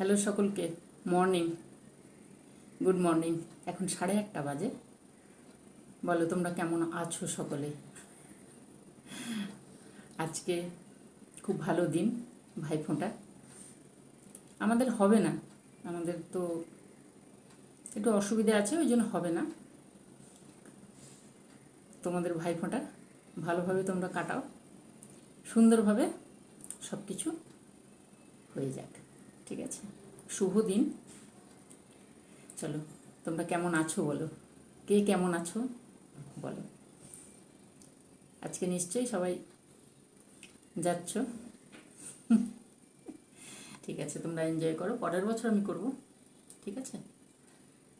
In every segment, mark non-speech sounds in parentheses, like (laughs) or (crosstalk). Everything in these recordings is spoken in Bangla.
হ্যালো সকলকে, মর্নিং। Good morning. এখন সাড়ে একটা বাজে। বলো, তোমরা কেমন আছো সকলে? আজকে খুব ভালো দিন ভাইফোঁটা। আমাদের হবে না। আমাদের তো একটু অসুবিধা আছে, ওই জন্য হবে না। তোমাদের ভাইফোঁটা ভালোভাবে তোমরা কাটাও। সুন্দরভাবে সব কিছু হয়ে যাক। ঠিক আছে। শুভ দিন। চলো, তোমরা কেমন আছো বলো। কে কেমন আছো? বলো। আজকে নিশ্চয়ই সবাই যাচ্ছ। ঠিক আছে, তোমরা এনজয় করো। পরের বছর আমি করব, ঠিক আছে?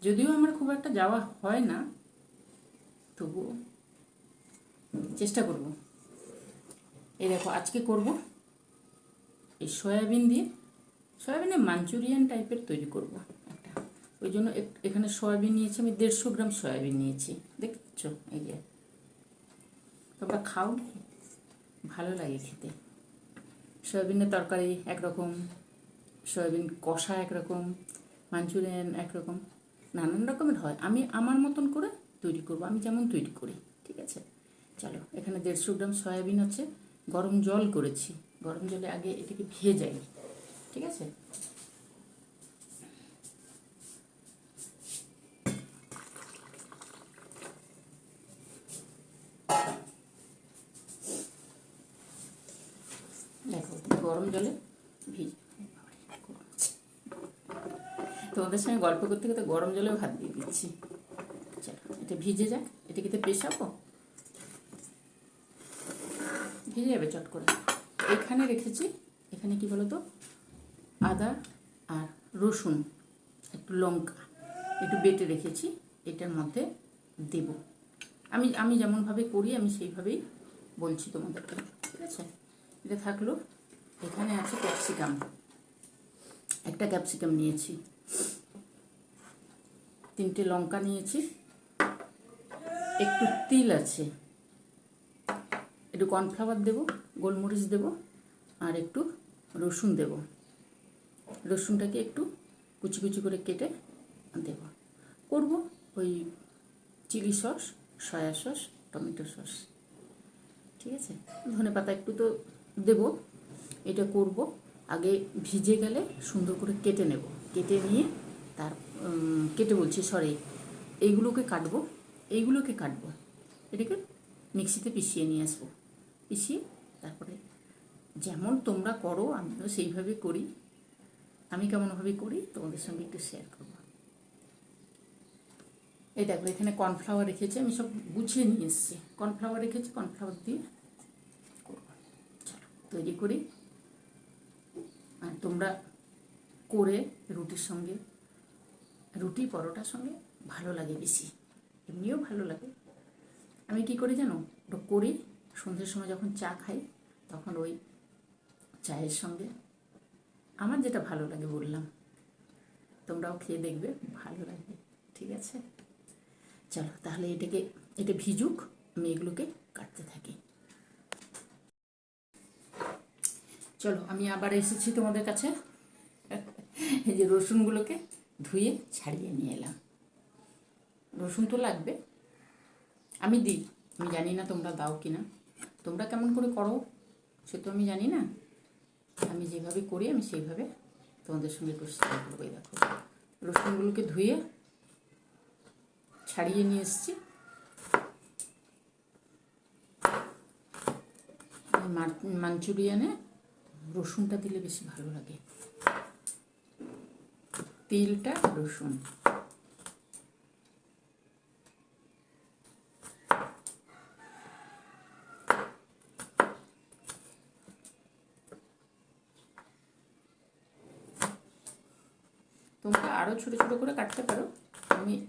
যদিও আমার খুব একটা যাওয়া হয় না, তবুও চেষ্টা করব। এই দেখো, আজকে করব এই সয়াবিন দিয়ে সয়াবিনে মাঞ্চুরিয়ান টাইপের তৈরি করব একটা। ওই জন্য এখানে সয়াবিন নিয়েছি, আমি দেড়শো গ্রাম সয়াবিন নিয়েছি। দেখছ? এই যে। তোমরা খাও ভালো লাগে খেতে। সয়াবিনের তরকারি একরকম, সয়াবিন কষা একরকম, মাঞ্চুরিয়ান একরকম, নানান রকমের হয়। আমি আমার মতন করে তৈরি করব, আমি যেমন তৈরি করি, ঠিক আছে? চলো, এখানে দেড়শো গ্রাম সয়াবিন হচ্ছে, গরম জল করেছি। গরম জলে আগে এটাকে ভেজাই ঠিক আছে? গরম জলে তোমাদের সঙ্গে গল্প করতে করতে গরম জলেও ভাত দিয়ে দিচ্ছি। এটা ভিজে যাক। এটা কিতে পেশাবো? ভিজে যাবে চট করে। এখানে রেখেছি, এখানে কি বলতো? আদা আর রসুন, একটু লঙ্কা, একটু বেটে রেখেছি, এটার মধ্যে দেব। আমি আমি যেমনভাবে করি, আমি সেইভাবেই বলছি তোমাদেরকে, ঠিক আছে? এটা থাকল, এখানে আছে ক্যাপসিকাম। একটা ক্যাপসিকাম নিয়েছি। তিনটে লঙ্কা নিয়েছি। একটু তিল আছে। একটু কর্নফ্লাওয়ার দেবো, গোলমরিচ দেবো, আর একটু রসুন দেবো। রসুনটাকে একটু কুচি কুচি করে কেটে দেবো। করব ওই chili sauce, soya sauce, tomato sauce. ঠিক আছে? ধনে পাতা একটু তো দেবো। এটা করব। আগে ভিজে গেলে সুন্দর করে কেটে নেব। কেটে নিয়ে তার কেটে বলছি, সরি, এইগুলোকে কাটবো। এইগুলোকে কাটবো। এটাকে মিক্সিতে পিষিয়ে নিয়ে আসব। পিষিয়ে তারপরে যেমন তোমরা করো, আমিও সেইভাবে করি। আমি কেমনভাবে করি, তোমাদের সঙ্গে একটু শেয়ার করব। এই দেখো, এখানে কর্নফ্লাওয়ার রেখেছি, আমি সব গুছিয়ে নিয়ে এসেছি। কর্নফ্লাওয়ার রেখেছি কর্নফ্লাওয়ার দিয়ে করব। তৈরি করি। আর তোমরা করে রুটির সঙ্গে, রুটি পরোটার সঙ্গে ভালো লাগে বেশি, এমনিও ভালো লাগে। আমি কি করি জানো, ওটা করি, সন্ধ্যের সময় যখন চা খাই, তখন ওই চায়ের সঙ্গে আমার যেটা ভালো লাগে বললাম। তোমরাও খেয়ে দেখবে, ভালো লাগবে, ঠিক আছে? চলো, তাহলে এটাকে, এটা ভিজুক, আমি এগুলোকে কাটতে থাকি। চলো, আমি আবার এসেছি তোমাদের কাছে। এই যে রসুনগুলোকে ধুয়ে ছাড়িয়ে নিয়ে এলাম। রসুন তো লাগবে। আমি দিই, আমি জানি না তোমরা দাও কি না তোমরা কেমন করে করো, সে তো আমি জানি না। আমি যেভাবে করি, আমি সেইভাবে তোমাদের সঙ্গে একটু শেয়ার করব দেখো। রসুনগুলোকে ধুয়ে ছাড়িয়ে নিয়ে এসেছি। মাঞ্চুরিয়ানে রসুনটা দিলে বেশি ভালো লাগে। তিলটা রসুন তোমরা আরও ছোটো ছোটো করে কাটতে পারো। আমি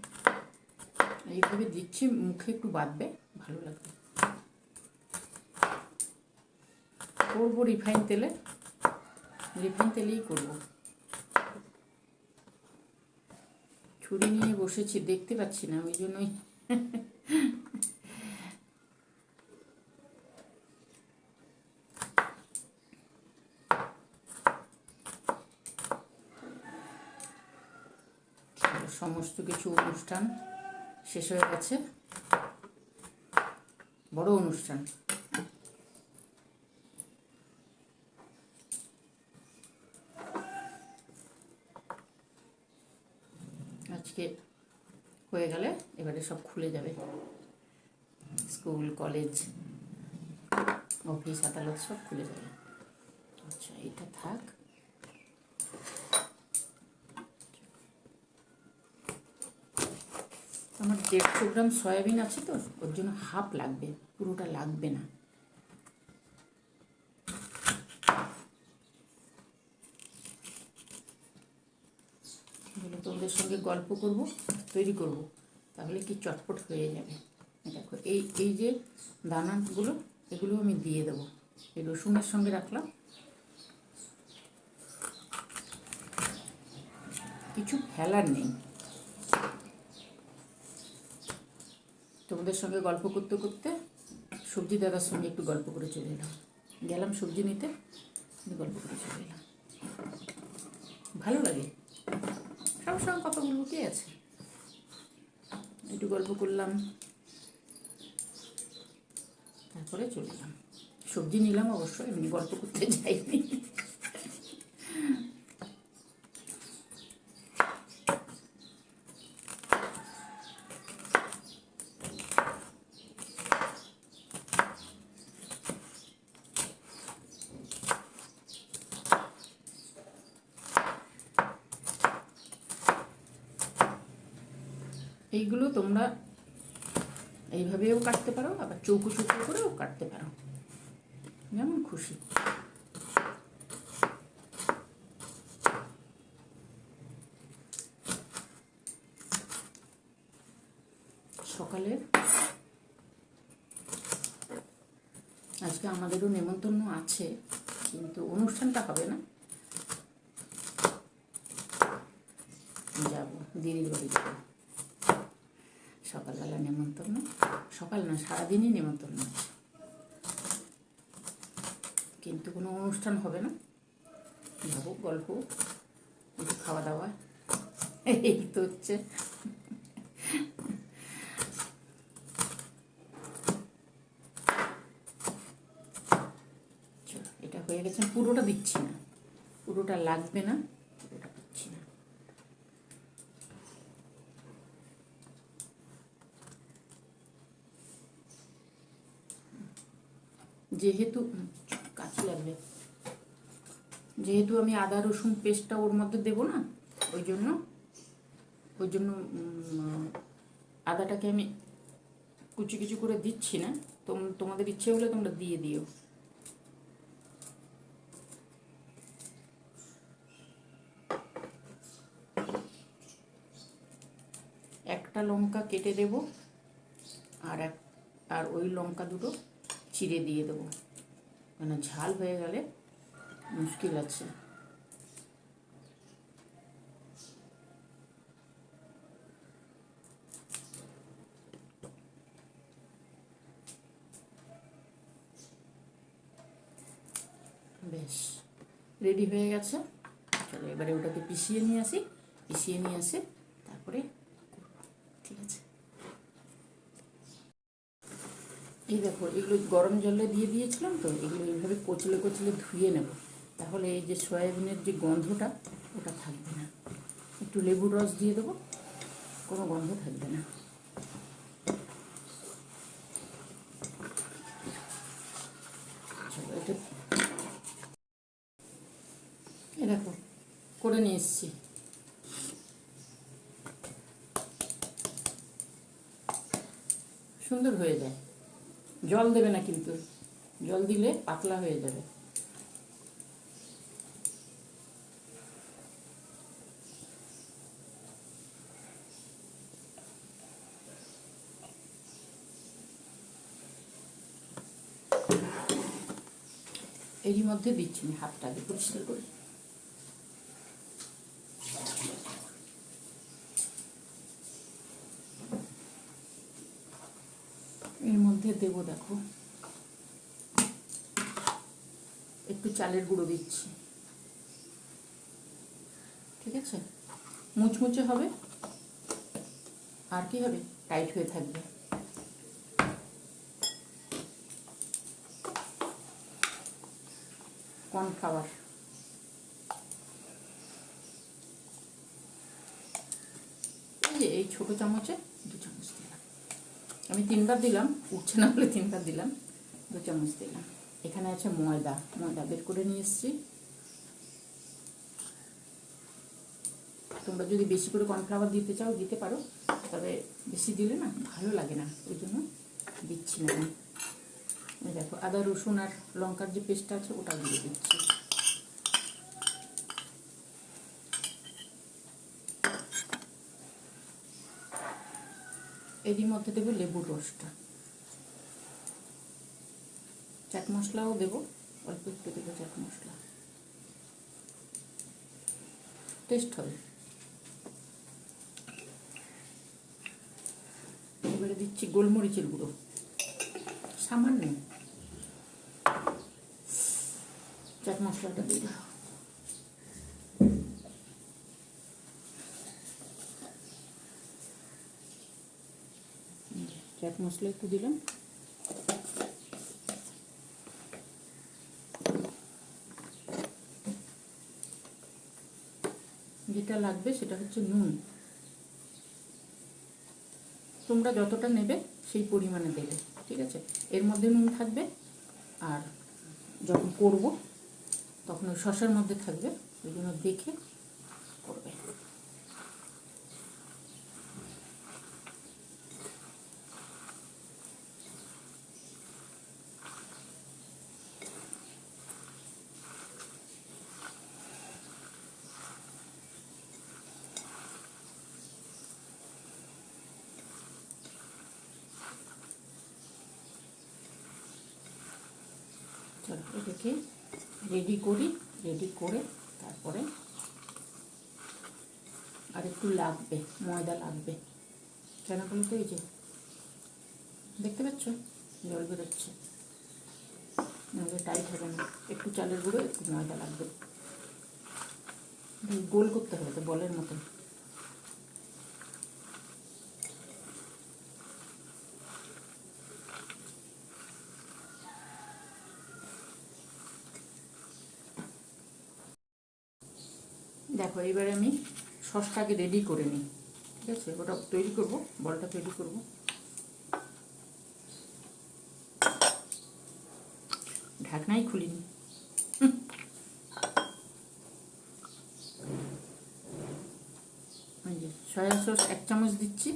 এইভাবে দিচ্ছি, মুখে একটু বাঁধবে, ভালো লাগবে। করব রিফাইন তেলে। রিফাইন তেলেই করব। ছুরি নিয়ে বসেছি, দেখতে পাচ্ছি না, ওই জন্যই। (laughs) সমস্ত কিছু অনুষ্ঠান শেষ হয়ে গেছে। বড় অনুষ্ঠান। আজকে হয়ে গেলে এবারে সব খুলে যাবে। স্কুল, কলেজ, অফিস, আদালত সব খুলে যাবে। আচ্ছা এটা থাক। আমার দেড়শো গ্রাম সয়াবিন আছে তো, ওর জন্য হাফ লাগবে, পুরোটা লাগবে না। তোমাদের সঙ্গে গল্প করব, তৈরি করব, তাহলে কি চটপট হয়ে যাবে। দেখো, এই এই যে দানাগুলো, এগুলো আমি দিয়ে দেবো। এই রসুনের সঙ্গে রাখলাম। কিছু ফেলার নেই। তোমাদের সঙ্গে গল্প করতে করতে সবজি দাদার সঙ্গে একটু গল্প করে চলে এলাম। গেলাম সবজি নিতে গল্প করে চলে এলাম। ভালো লাগে? সবার সঙ্গে কথা বলব কে আছে। একটু গল্প করলাম, তারপরে চলে এলাম। সবজি নিলাম অবশ্যই এমনি গল্প করতে যাইনি। এইগুলো তোমরা এইভাবেও কাটতে পারো, আবার চৌকো চৌকো করেও কাটতে পারো। যেমন খুশি। সকালের আজকে আমাদেরও নেমন্তন্ন আছে, কিন্তু অনুষ্ঠানটা হবে না যাব দিদির বাড়ি যাব সকালবেলা নেমন্তন্ন, সকাল না সারাদিনই নেমন্তন্ন। কিন্তু কোনো অনুষ্ঠান হবে না। যাব গল্প, একটু খাওয়া দাওয়া এই তো হচ্ছে। এটা হয়ে গেছে, পুরোটা দিচ্ছি না পুরোটা লাগবে না পুরোটা দিচ্ছি না যেহেতু কাঁচি লাগবে। যেহেতু আমি আদা, রসুন পেস্টটা ওর মধ্যে দেবো না, ওই জন্য ওই জন্য আদাটাকে আমি কুচি কুচি করে দিচ্ছি না। তোম, তোমাদের ইচ্ছে হলে তোমরা দিয়ে দিও। একটা লঙ্কা কেটে দেব, আর এক, আর ওই লঙ্কা দুটো চিড়ে দিয়ে দেবো। মানে ঝাল হয়ে গেলে মুশকিল আছে। বেশ, রেডি হয়ে গেছে। চলো এবারে ওটাকে পিষিয়ে নিয়ে আসি, পিষিয়ে নিয়ে আসে তারপরে করব। ঠিক আছে। এই দেখো, এগুলো গরম জলে দিয়ে দিয়েছিলাম তো, এগুলো এইভাবে কচলে কচলে ধুয়ে নেব। তাহলে এই যে সয়াবিনের যে গন্ধটা, ওটা থাকবে না। একটু লেবুর রস দিয়ে দেবো, কোনো গন্ধ থাকবে না চলো এটা এ দেখো করে নিয়ে এসছি সুন্দর হয়ে যায় জল দেবে না কিন্তু। জল দিলে পাতলা হয়ে যাবে। এরই মধ্যে দিচ্ছি আমি হাতটা আগে পরিষ্কার করে। মধ্যে দেবো দেখো। একটু চালের গুঁড়ো দিচ্ছি। ঠিক আছে? মুচমুচে হবে। আর কি হবে? টাইট হয়ে থাকবে। কর্নফ্লাওয়ার। এই যে, এই ছোটো চামচে আমি তিনবার দিলাম, উঠছে না বলে তিনবার দিলাম। দু চামচ দিলাম। এখানে আছে ময়দা। ময়দা বের করে নিয়ে এসেছি। তোমরা যদি বেশি করে কর্নফ্লাওয়ার দিতে চাও, দিতে পারো। তবে বেশি দিলে না ভালো লাগে না। ওই জন্য দিচ্ছি না দেখো, আদা, রসুন আর লঙ্কার যে পেস্টটা আছে ওটা দিয়ে দিচ্ছি। এরই মধ্যে দেবো লেবুর রসটা। চাট মশলাও দেবো, অল্প একটু দেবো চাট মশলা। টেস্ট হবে। এবারে দিচ্ছি গোলমরিচের গুঁড়ো। সামান্য। চাট মশলাটা দিয়ে দাও চাট মশলা একটু দিলাম। যেটা লাগবে সেটা হচ্ছে নুন। তোমরা যতটা নেবে সেই পরিমাণে দেবে, ঠিক আছে? এর মধ্যে নুন থাকবে আর যখন করব তখন ওই শসার মধ্যে থাকবে, ওই জন্য দেখে করবে চলো এটাকে রেডি করি রেডি করে তারপরে আর একটু লাগবে, ময়দা লাগবে। কেন বলো তো এই যে? দেখতে পাচ্ছ? জল বেরোচ্ছে। নাহলে টাইট হবে না। একটু চালের গুঁড়ো, একটু ময়দা লাগবে। গোল করতে হবে তো, বলের মতন। দেখো এবারে আমি সসটাকে রেডি করে নিই, ঠিক আছে? ওটা তৈরি করব, বলটা তৈরি করব। ঢাকনাই খুলিনি। সয়া সস এক চামচ দিচ্ছি।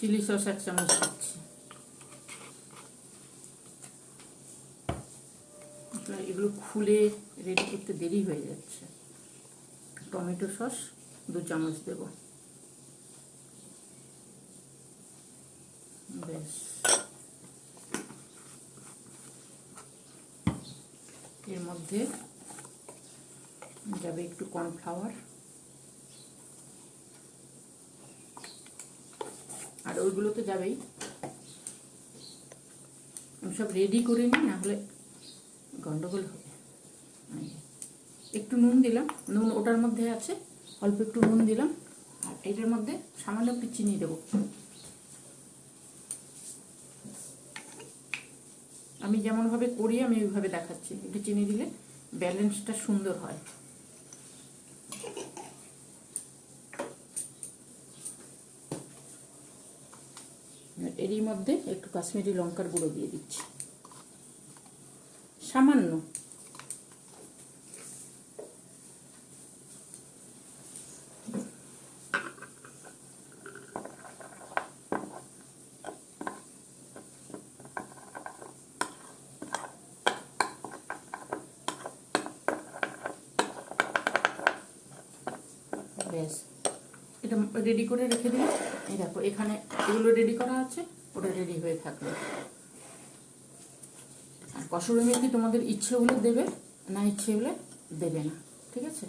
চিলি সস এক চামচ দিচ্ছি। এগুলো খুলে রেডি করতে দেরি হয়ে যাচ্ছে। টমেটো সস দু চামচ দেব। বেশ এর মধ্যে যাবে একটু কর্নফ্লাওয়ার ওইগুলো তো যাবেই সব রেডি করে নিই, না হলে গন্ডগোল হবে। একটু নুন দিলাম। নুন ওটার মধ্যে আছে, অল্প একটু নুন দিলাম। আর এটার মধ্যে সামান্য একটু চিনি দেবো। আমি যেমনভাবে করি, আমি ওইভাবে দেখাচ্ছি। একটু চিনি দিলে ব্যালেন্সটা সুন্দর হয়। এরই মধ্যে একটু কাশ্মীরি লঙ্কার গুঁড়ো দিয়ে দিচ্ছি। সামান্য। ব্যাস। এটা রেডি করে রেখে এই দেখো, এখানে এগুলো রেডি করা আছে। ওটা রেডি হয়ে থাকবে আর কসুরি মেথি তোমাদের ইচ্ছে হলে দেবে? না ইচ্ছে হলে দেবে না, ঠিক আছে?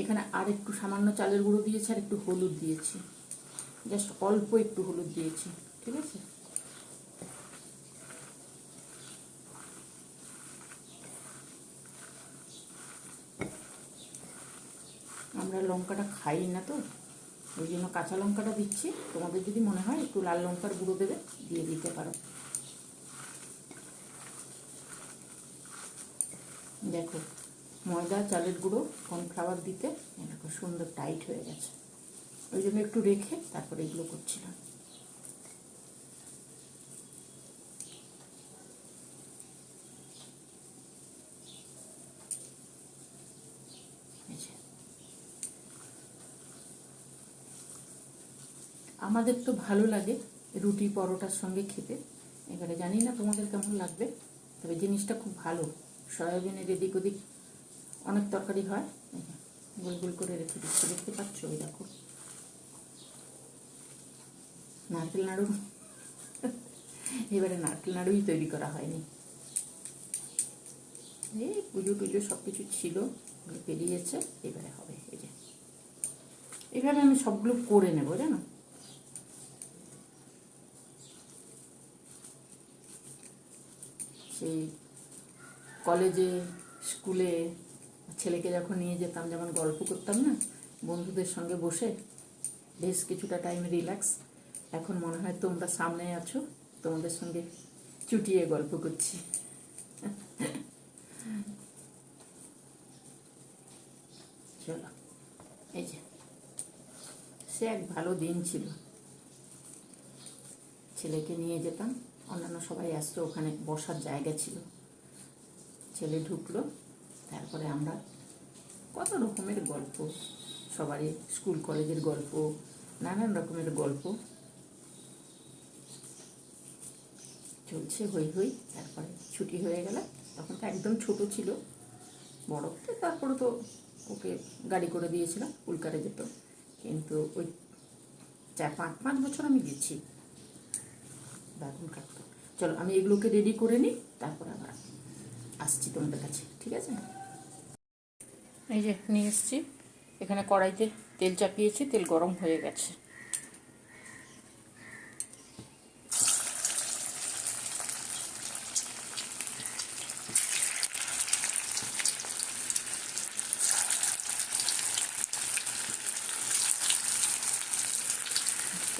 এখানে আর একটু সামান্য চালের গুঁড়ো দিয়েছি আর একটু হলুদ দিয়েছি। জাস্ট অল্প একটু হলুদ দিয়েছি, ঠিক আছে? আমরা লঙ্কাটা খাই না তো? ওই জন্য কাঁচা লঙ্কাটা দিচ্ছি। তোমাদের যদি মনে হয় একটু লাল লঙ্কার গুঁড়ো দেবে, দিয়ে দিতে পারো। দেখো, ময়দা, চালের গুঁড়ো, কর্নফ্লাওয়ার দিতে দেখো সুন্দর টাইট হয়ে গেছে। ওই জন্য একটু রেখে তারপরে এগুলো করছিলাম এই যে। আমাদের তো ভালো লাগে রুটি পরোটার সঙ্গে খেতে। এবারে জানি না তোমাদের কেমন লাগবে, তবে জিনিসটা খুব ভালো। সয়াবিনের এদিক ওদিক অনেক তরকারি হয় গোল গোল করে রেখে দিচ্ছি, দেখতে পাচ্ছ ওই দেখো। নারকেল নাড়ু। এবারে নারকেল নাড়ুই তৈরি করা হয়নি। এই পুজো টুজো সব কিছু ছিল পেরিয়েছে, এবারে হবে, এই যে। এভাবে আমি সবগুলো করে নেব, জানো? সেই কলেজে, স্কুলে ছেলেকে যখন নিয়ে যেতাম যেমন গল্প করতাম না, বন্ধুদের সঙ্গে বসে, বেশ কিছুটা টাইম রিল্যাক্স এখন মনে হয় তোমরা সামনে আছো, তোমাদের সঙ্গে চুটিয়ে গল্প করছি। চলো, এই যে, সে এক ভালো দিন ছিল। ছেলেকে নিয়ে যেতাম অন্যান্য সবাই আসতো ওখানে বসার জায়গা ছিল। ছেলে ঢুকলো, তারপরে আমরা কত রকমের গল্প, সবারই স্কুল, কলেজের গল্প, নানান রকমের গল্প। চলছে, হই হই, তারপরে ছুটি হয়ে গেল, তখন তো একদম ছোট ছিল। বড় তারপরে তো ওকে গাড়ি করে দিয়েছিলাম উল্কারে যেত। কিন্তু ওই চার পাঁচ পাঁচ বছর আমি গেছি। দারুণ কাটতো চলো, আমি এগুলোকে রেডি করে নিই, তারপরে আবার আসছি তোমাদের কাছে, ঠিক আছে? এই যে, নিয়ে এসছি। এখানে কড়াইতে তেল চাপিয়েছি, তেল গরম হয়ে গেছে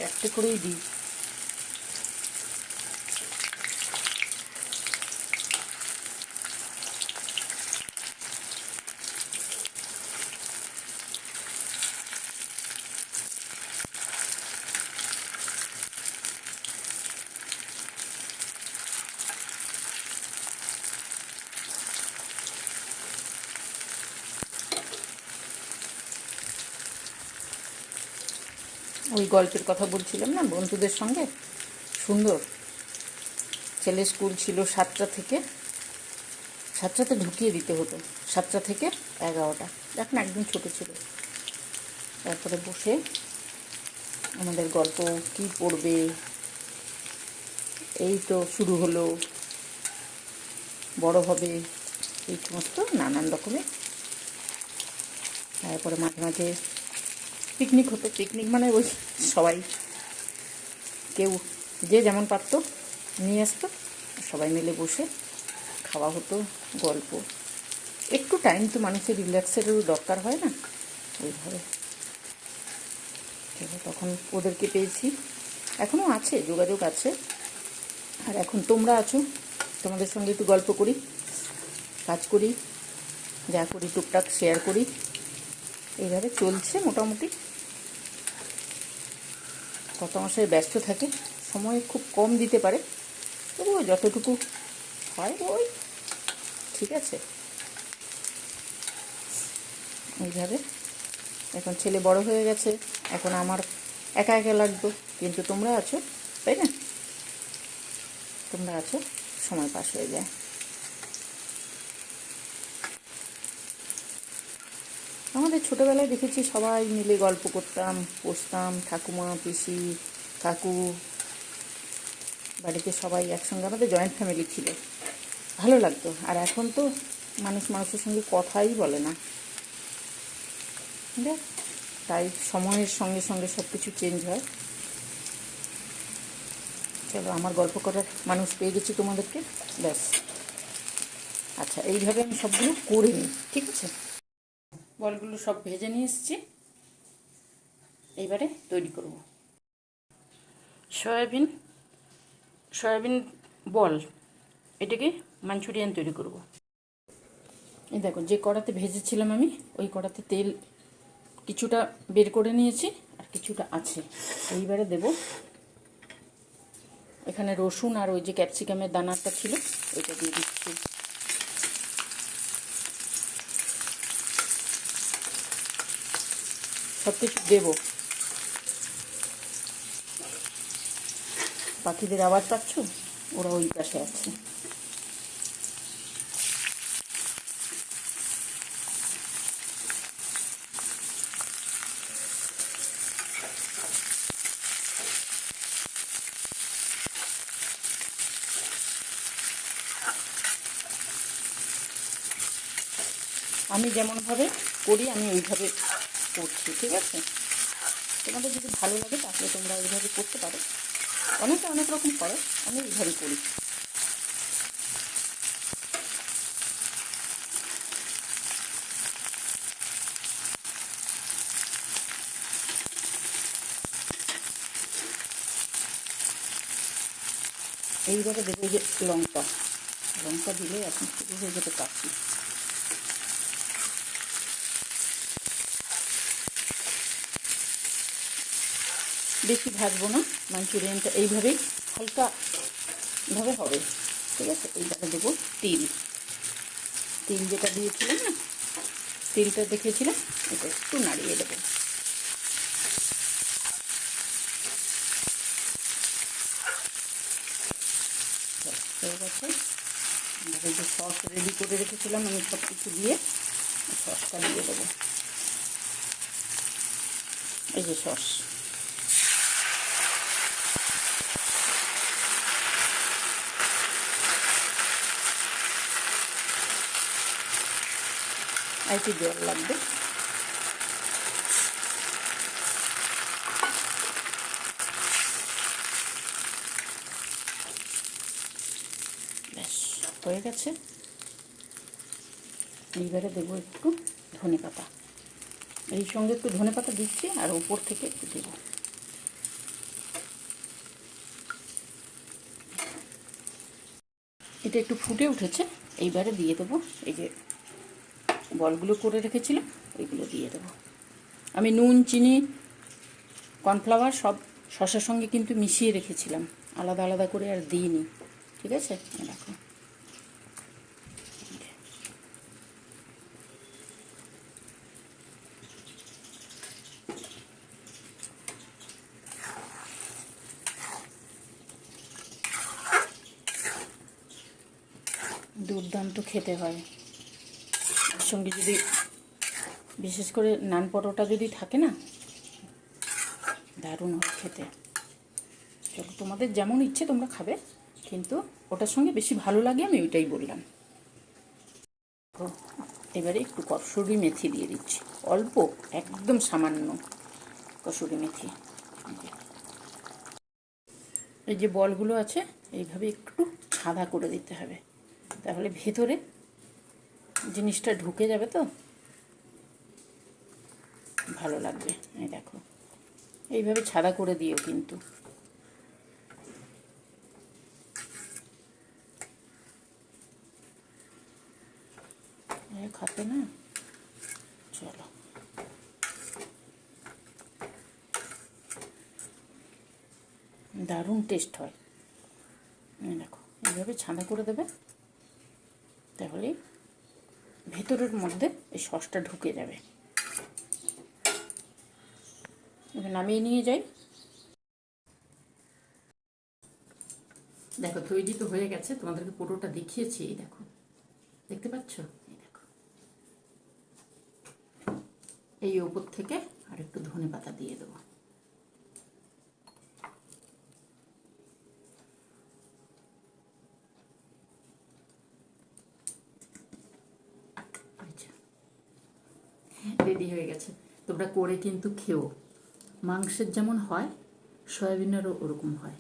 একটা করেই দিই ওই গল্পের কথা বলছিলাম না, বন্ধুদের সঙ্গে? সুন্দর। ছেলে স্কুল ছিল সাতটা থেকে, সাতটাতে ঢুকিয়ে দিতে হতো, সাতটা থেকে এগারোটা। দেখ না একদম ছোটো ছিল। তারপরে বসে আমাদের গল্প কি পড়বে, এই তো শুরু হলো। বড় হবে এই সমস্ত নানান রকমের। তারপরে মাঝে মাঝে পিকনিক হতো পিকনিক মানে ওই সবাই। কেউ যে যেমন পারতো নিয়ে আসতো, সবাই মিলে বসে খাওয়া হতো, গল্প। একটু টাইম তো মানুষের রিল্যাক্সেরও দরকার হয় না? ওইভাবে তখন ওদেরকে পেয়েছি। এখনও আছে, যোগাযোগ আছে। আর এখন তোমরা আছো, তোমাদের সঙ্গে একটু গল্প করি, কাজ করি, যা করি, টুকটাক শেয়ার করি। এইভাবে চলছে মোটামুটি। মাসে ব্যস্ত থাকে, সময় খুব কম দিতে পারে। তবুও যতটুকু হয় ওই, ঠিক আছে। এইভাবে। এখন ছেলে বড় হয়ে গেছে, এখন আমার একা একা লাগতো কিন্তু তোমরা আছো, তাই না? তোমরা আছো, সময় পাস হয়ে যায়। আমাদের ছোটোবেলায় দেখেছি সবাই মিলে গল্প করতাম, বসতাম, ঠাকুমা, পিসি, কাকু, বাড়িতে সবাই একসঙ্গে, আমাদের জয়েন্ট ফ্যামিলি ছিল। ভালো লাগতো। আর এখন তো মানুষ মানুষের সঙ্গে কথাই বলে না। দেখ, তাই সময়ের সঙ্গে সঙ্গে সব কিছু চেঞ্জ হয়। চলো, আমার গল্প করার মানুষ পেয়ে গেছি তোমাদেরকে। ব্যাস। আচ্ছা এইভাবে আমি সবগুলো করে নিই, ঠিক আছে? বলগুলো সব ভেজে নিয়ে এসেছি। এইবারে তৈরি করব। সয়াবিন সয়াবিন বল, এটাকে মাঞ্চুরিয়ান তৈরি করব। এই দেখো, যে কড়াতে ভেজেছিলাম আমি, ওই কড়াতে তেল কিছুটা বের করে নিয়েছি আর কিছুটা আছে। এইবারে দেব এখানে রসুন আর ওই যে ক্যাপসিকামের দানাটা ছিল, ওইটা দিয়ে দিচ্ছি। সব কিছু দেবো। পাখিদের আওয়াজ পাচ্ছ? ওরা ওই পাশে আছে। আমি যেমনভাবে করি, আমি ওইভাবে করছি, ঠিক আছে? তোমাদের যদি ভালো লাগে তাহলে তোমরা ওইভাবে করতে পারো। অনেকে অনেক রকম করে, আমি এইভাবে করি। এইভাবে দেবো যে লঙ্কা। লঙ্কা দিলে এখন শুরু হয়ে যেতে কাশি বেশি ভাজবো না মাঞ্চুরিয়ানটা এইভাবেই হালকা ভাবে হবে। ঠিক আছে? এইবারে দেবো তিল। তিল যেটা দিয়েছিলাম না, তিলটা দেখেছিলাম, এটা একটু নাড়িয়ে দেবো। যে সস রেডি করে রেখেছিলাম, আমি সব কিছু দিয়ে সসটা দিয়ে দেবো। এই যে সস একটু জল লাগবে। হয়ে গেছে। এইবারে দেবো একটু ধনে পাতা। এই সঙ্গে একটু ধনে পাতা দিচ্ছি আর উপর থেকে একটু দেবো। এটা একটু ফুটে উঠেছে, এইবারে দিয়ে দেবো। এই যে বলগুলো করে রেখেছিলাম ওইগুলো দিয়ে দেবো। আমি নুন, চিনি, কর্নফ্লাওয়ার সব শসার সঙ্গে কিন্তু মিশিয়ে রেখেছিলাম, আলাদা আলাদা করে আর দিইনি, ঠিক আছে? দেখো। দুর্দান্ত খেতে হয়। সঙ্গে যদি বিশেষ করে নান পরোটা যদি থাকে না, দারুণ হয় খেতে। চলো, তোমাদের যেমন ইচ্ছে তোমরা খাবে, কিন্তু ওটার সঙ্গে বেশি ভালো লাগে আমি ওইটাই বললাম। এবারে একটু কসুরি মেথি দিয়ে দিচ্ছি। অল্প, একদম সামান্য কসুরি মেথি। এই যে বলগুলো আছে, এইভাবে একটু সাদা করে দিতে হবে। তাহলে ভেতরে জিনিসটা ঢুকে যাবে তো? ভালো লাগবে। এই দেখো। এইভাবে ছাদা করে দিও কিন্তু। খাতে না? চলো। দারুণ টেস্ট হয়। দেখো। এইভাবে ছাদা করে দেবে। তাহলে ভেতরের মধ্যে এই সসটা ঢুকে যাবে। নামিয়ে নিয়ে যাই। দেখো, তৈরি তো হয়ে গেছে। তোমাদেরকে পুরোটা দেখিয়েছি, এই দেখো। দেখতে পাচ্ছ? এই দেখো। এই ওপর থেকে আর একটু ধনে পাতা দিয়ে দেবো রেডি হয়ে গেছে তোমরা করে কিন্তু খেও। মাংসের যেমন হয়, সয়াবিনেরও ওরকম হয়।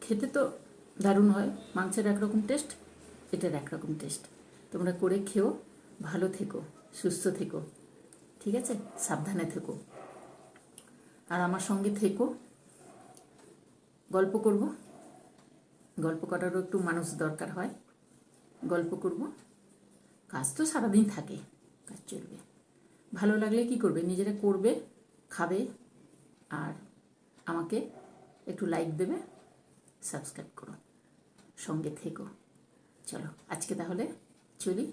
খেতে তো দারুণ হয়, মাংসের একরকম টেস্ট এটার একরকম টেস্ট তোমরা করে খেও, ভালো থেকো, সুস্থ থেকো, ঠিক আছে? সাবধানে থেকো। আর আমার সঙ্গে থেকো। গল্প করব। গল্প করারও একটু মানুষ দরকার হয়। গল্প করব। কাজ তো সারাদিন থাকে, কাজ চলবে। ভালো লাগলে কি করবে? নিজেরা করবে, খাবে আর আমাকে একটু লাইক দেবে সাবস্ক্রাইব করো, সঙ্গে থেকো। চলো, আজকে তাহলে চলি।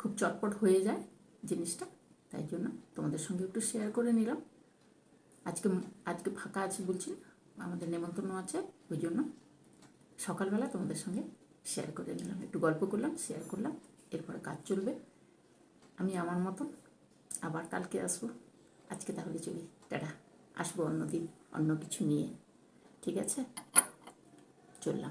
খুব চটপট হয়ে যায় জিনিসটা, তাই জন্য তোমাদের সঙ্গে একটু শেয়ার করে নিলাম। আজকে আজকে ফাঁকা আছি বলছি আমাদের নেমন্তন্ন আছে, ওই জন্য সকালবেলা তোমাদের সঙ্গে শেয়ার করে নিলাম। একটু গল্প করলাম শেয়ার করলাম, এরপরে কাজ চলবে। আমি আমার মতন আবার কালকে আসব। আজকে তাহলে চলি। টাটা। আসব অন্য দিন অন্য কিছু নিয়ে। ঠিক আছে? চললাম।